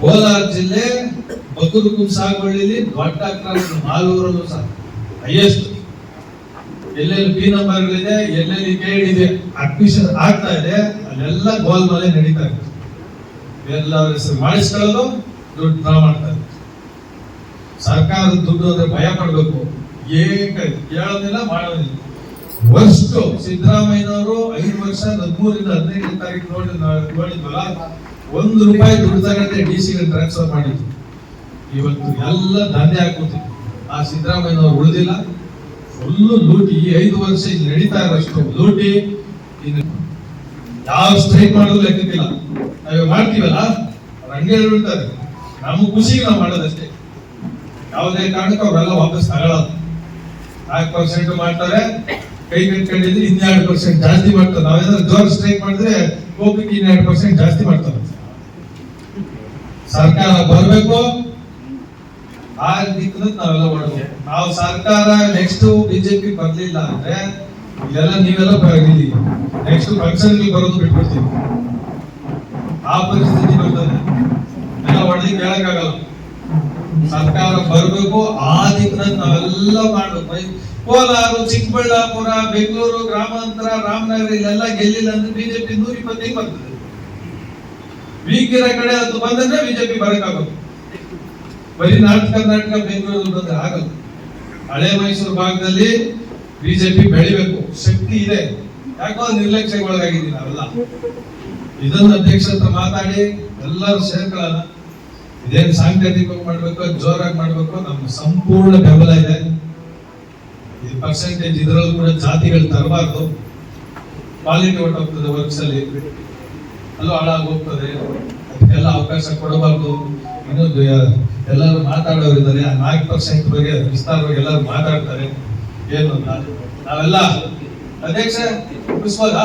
ಕೋಲಾರ ಜಿಲ್ಲೆ ಬಕುರುಕು ಸಾಗುವಳಿಲಿ ದೊಡ್ಡ ಅಕ್ರಮ ನಾಲ್ವರಲ್ಲೂ ಸಹ ಹೈಯೆಸ್ಟ್ ಎಲ್ಲೆಲ್ಲಿ ಪಿ ನಂಬರ್ಗಳಿದೆ, ಎಲ್ಲೆಲ್ಲಿ ಕೇಡ್ ಇದೆ ಅಡ್ಮಿಷನ್ ಆಗ್ತಾ ಇದೆ, ಅಲ್ಲೆಲ್ಲ ಗೋಲ್ ಮೇಲೆ ನಡೀತಾ ಇದೆ. ಎಲ್ಲರ ಹೆಸರು ಮಾಡಿಸ್ಕೊಳ್ಳೋದು, ದುಡ್ಡು ಡ್ರಾ ಮಾಡ್ತಾರೆ ಸರ್ಕಾರದ ದುಡ್ಡು ಅಂದ್ರೆ ಭಯ ಪಡ್ಬೇಕು. ಏಕ? ಕೇಳೋದಿಲ್ಲ, ಮಾಡೋದಿಲ್ಲ. ವರ್ಷ ಸಿದ್ದರಾಮಯ್ಯನವರು ಐದು ವರ್ಷ ಹದಿಮೂರಿಂದ ಹದಿನೈದನೇ ತಾರೀಕು ನೋಡಿ ನೋಡಿದ್ವಲ್ಲ? ಒಂದು ರೂಪಾಯಿ ದುಡ್ಡು ತಗೊಂಡೆ ಡಿ ಸಿ ಟ್ರಾನ್ಸ್ಫರ್ ಮಾಡಿದ್ರು ಇವತ್ತು ಎಲ್ಲ ದಂಧೆ ಹಾಕುತ್ತೆ ಆ ಸಿದ್ದರಾಮಯ್ಯನವರು ಉಳಿದಿಲ್ಲ. ಫುಲ್ಲು ಲೂಟಿ. ಈ ಐದು ವರ್ಷ ಇಲ್ಲಿ ನಡೀತಾ ಇರೋಷ್ಟು ಲೂಟಿ. ಇನ್ನು ಯಾವ ಸ್ಟ್ರೈಕ್ ಮಾಡೋದು ಲೆಕ್ಕಕ್ಕಿಲ್ಲ. ನಾವೇ ಮಾಡ್ತೀವಲ್ಲ? ಅವ್ರು ಹಂಗೆ ಹೇಳ್ಬಿಡ್ತಾರೆ. ನಮ್ಗೆ ಖುಷಿಗೆ ನಾವು ಮಾಡೋದಷ್ಟೇ. ಯಾವುದೇ ಕಾರಣಕ್ಕೂ ಅವರೆಲ್ಲ ವಾಪಸ್ ತಗೊಳ್ಳೋದು ನಾಲ್ಕು ಪರ್ಸೆಂಟ್ ಮಾಡ್ತಾರೆ. ಕೈ ಕಟ್ಕೊಂಡಿದ್ರೆ ಇನ್ನೆರಡು ಪರ್ಸೆಂಟ್ ಜಾಸ್ತಿ ಮಾಡ್ತಾರೆ. ನಾವೇನಾದ್ರು ಜೋರ್ ಸ್ಟ್ರೈಕ್ ಮಾಡಿದ್ರೆ ಹೋಗಕ್ಕೆ ಇನ್ನೆರಡು ಪರ್ಸೆಂಟ್ ಜಾಸ್ತಿ ಮಾಡ್ತಾರೆ. ಸರ್ಕಾರ ಬರಬೇಕು. ಆ ದಿಕ್ಕಿನಲ್ಲಿ ನಾವೆಲ್ಲ ಮಾಡ್ಬೇಕು. ನಾವು ಸರ್ಕಾರ ನೆಕ್ಸ್ಟ್ ಬಿಜೆಪಿ ಬರ್ಲಿಲ್ಲ ಅಂದ್ರೆ ಇದೆಲ್ಲ ನೀವೆಲ್ಲ ಬರಲಿ ನೆಕ್ಸ್ಟ್ ಫಂಕ್ಷನ್ ಬರೋದು ಬಿಟ್ಬಿಡ್ತೀವಿ. ಆ ಪರಿಸ್ಥಿತಿ ಬರ್ತದೆ ಎಲ್ಲ ಹೊಡೆದಿ ಕೇಳಕ್ಕಾಗಲ್ಲ ಸರ್ಕಾರ ಬರಬೇಕು, ಆ ದಿಕ್ಕಿನಲ್ಲಿ ನಾವೆಲ್ಲ ಮಾಡಬೇಕು. ಕೋಲಾರ, ಚಿಕ್ಕಬಳ್ಳಾಪುರ, ಬೆಂಗಳೂರು, ಗ್ರಾಮಾಂತರ, ರಾಮನಗರ, ಇಲ್ಲೆಲ್ಲ ಗೆಲ್ಲಿಲ್ಲ ಅಂದ್ರೆ ಬಿಜೆಪಿ ನೂರ ಇಪ್ಪತ್ತೈದು ಬರ್ತದೆ. ವೀಕ್ ಇರೋ ಕಡೆ ಅದು ಬಂದ್ರೆ ಬಿಜೆಪಿ ಬರಕ್ಕಾಗೋದು. ಬರೀ ನಾರ್ತ್ ಕರ್ನಾಟಕ, ಬೆಂಗಳೂರು ಬಂದ್ರೆ ಆಗಲ್ಲ. ಹಳೆ ಮೈಸೂರು ಭಾಗದಲ್ಲಿ ಬಿಜೆಪಿ ಬೆಳಿಬೇಕು. ಶಕ್ತಿ ಇದೆ. ಯಾಕೋ ನಿರ್ಲಕ್ಷ್ಯಕ್ಕೆ ಒಳಗಾಗಿದ್ದೀವಿ ನಾವೆಲ್ಲ ಇದನ್ನ ಅಧ್ಯಕ್ಷ ಹತ್ರ ಮಾತಾಡಿ, ಎಲ್ಲರೂ ಸೇರ್ಕೊಳ್ಳೋಣ. ಇದೇನು ಸಾಂಕೇತಿಕವಾಗಿ ಮಾಡ್ಬೇಕು, ಜೋರಾಗಿ ಮಾಡ್ಬೇಕು, ನಮ್ಮ ಸಂಪೂರ್ಣ ಬೆಂಬಲ ಇದೆ. ಈ ಪರ್ಸೆಂಟೇಜ್ ಇದರಲ್ಲೂ ಕೂಡ ಜಾತಿಗಳು ತರಬಾರ್ದು. ಕ್ವಾಲಿಟಿ ಹೊಟ್ಟೋಗ್ತದೆ ಹೋಗ್ತದೆ ಅಲ್ಲಿ. ಅಲ್ಲೂ ಹಾಳಾಗಿ ಹೋಗ್ತದೆ. ಅದಕ್ಕೆಲ್ಲ ಅವಕಾಶ ಕೊಡಬಾರ್ದು ಇನ್ನೊಂದು ಎಲ್ಲರೂ ಮಾತಾಡೋರಿದ್ದಾರೆ ಆ ನಾಲ್ಕು ಪರ್ಸೆಂಟ್ ಬಗ್ಗೆ ವಿಸ್ತಾರವಾಗಿ ಎಲ್ಲರೂ ಮಾತಾಡ್ತಾರೆ. ಏನು ನಾವೆಲ್ಲ ಅಧ್ಯಕ್ಷ ಮುಗಿಸ್ಬೋದಾ